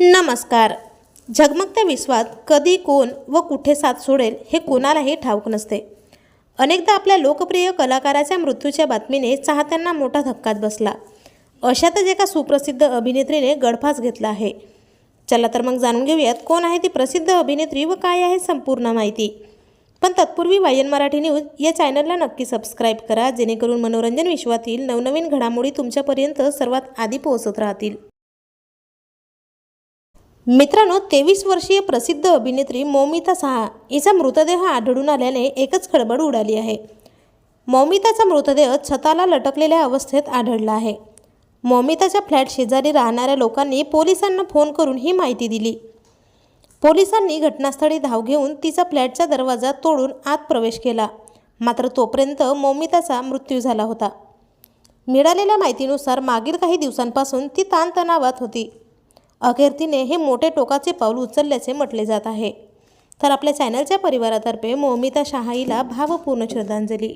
नमस्कार. झगमगत्या विश्वात कधी कोण व कुठे साथ सोडेल हे कोणालाही ठाऊक नसते. अनेकदा आपल्या लोकप्रिय कलाकाराच्या मृत्यूच्या बातमीने चाहत्यांना मोठा धक्काच बसला. अशातच एका सुप्रसिद्ध अभिनेत्रीने गडफास घेतला आहे. चला तर मग जाणून घेऊयात कोण आहे ती प्रसिद्ध अभिनेत्री व काय आहे संपूर्ण माहिती. पण तत्पूर्वी वायन मराठी न्यूज या चॅनलला नक्की सबस्क्राईब करा जेणेकरून मनोरंजन विश्वातील नवनवीन घडामोडी तुमच्यापर्यंत सर्वात आधी पोहोचत राहतील. मित्रांनो तेवीस वर्षीय प्रसिद्ध अभिनेत्री मौमिता सहा हिचा मृतदेह आढळून आल्याने एकच खळबळ उडाली आहे. मौमिताचा मृतदेह छताला लटकलेल्या अवस्थेत आढळला आहे. मौमिताच्या फ्लॅट शेजारी राहणाऱ्या लोकांनी पोलिसांना फोन करून ही माहिती दिली. पोलिसांनी घटनास्थळी धाव घेऊन तिचा फ्लॅटचा दरवाजा तोडून आत प्रवेश केला. मात्र तोपर्यंत मौमिताचा मृत्यू झाला होता. मिळालेल्या माहितीनुसार मागील काही दिवसांपासून ती ताणतणावात होती. अखेर तिने हे मोठे टोकाचे पाऊल उचलल्याचे म्हटले जात आहे. तर आपल्या चॅनलच्या परिवारातर्फे मौमिता शहाईला भावपूर्ण श्रद्धांजली.